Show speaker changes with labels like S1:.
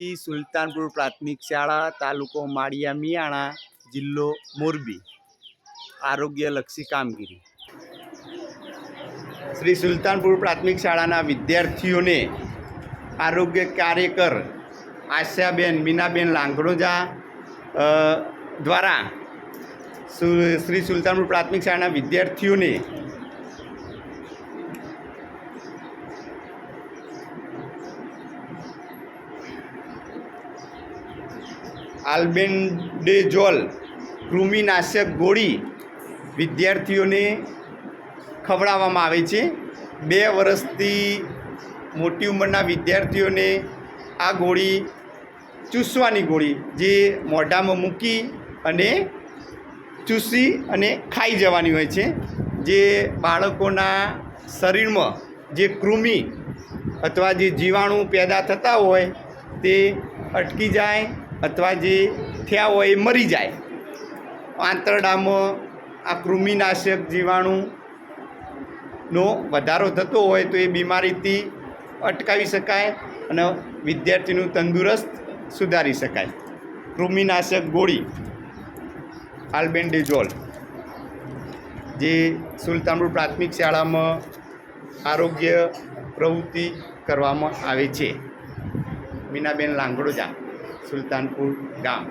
S1: ઈ સુલતાનપુર પ્રાથમિક શાળા, તાલુકો માળિયા મિયાણા જિલ્લો મોરબી. આરોગ્યલક્ષી કામગીરી. શ્રી સુલતાનપુર પ્રાથમિક શાળાના વિદ્યાર્થીઓને આરોગ્ય કાર્યકર આશાબેન, મીનાબેન લાંગણોજા દ્વારા શ્રી સુલતાનપુર પ્રાથમિક શાળાના વિદ્યાર્થીઓને આલ્બેન્ડેઝોલ કૃમિનાશક ગોળી વિદ્યાર્થીઓને ખવડાવવામાં આવે છે. બે વર્ષથી મોટી ઉંમરના વિદ્યાર્થીઓને આ ગોળી, ચૂસવાની ગોળી જે મોઢામાં મૂકી અને ચૂસી અને ખાઈ જવાની હોય છે. જે બાળકોના શરીરમાં જે કૃમિ અથવા જે જીવાણુ પેદા થતા હોય તે અટકી જાય અથવા જે થયા હોય એ મરી જાય. આંતરડામાં આ કૃમિનાશક જીવાણુનો વધારો થતો હોય તો એ બીમારીથી અટકાવી શકાય અને વિદ્યાર્થીનું તંદુરસ્ત સુધારી શકાય. કૃમિનાશક ગોળી, આલ્બેન્ડેઝોલ, જે સુલતાનપુર પ્રાથમિક શાળામાં આરોગ્ય પ્રવૃત્તિ કરવામાં આવે છે. મીનાબેન લાંગડોજા. સુલતાનપુર ગામ.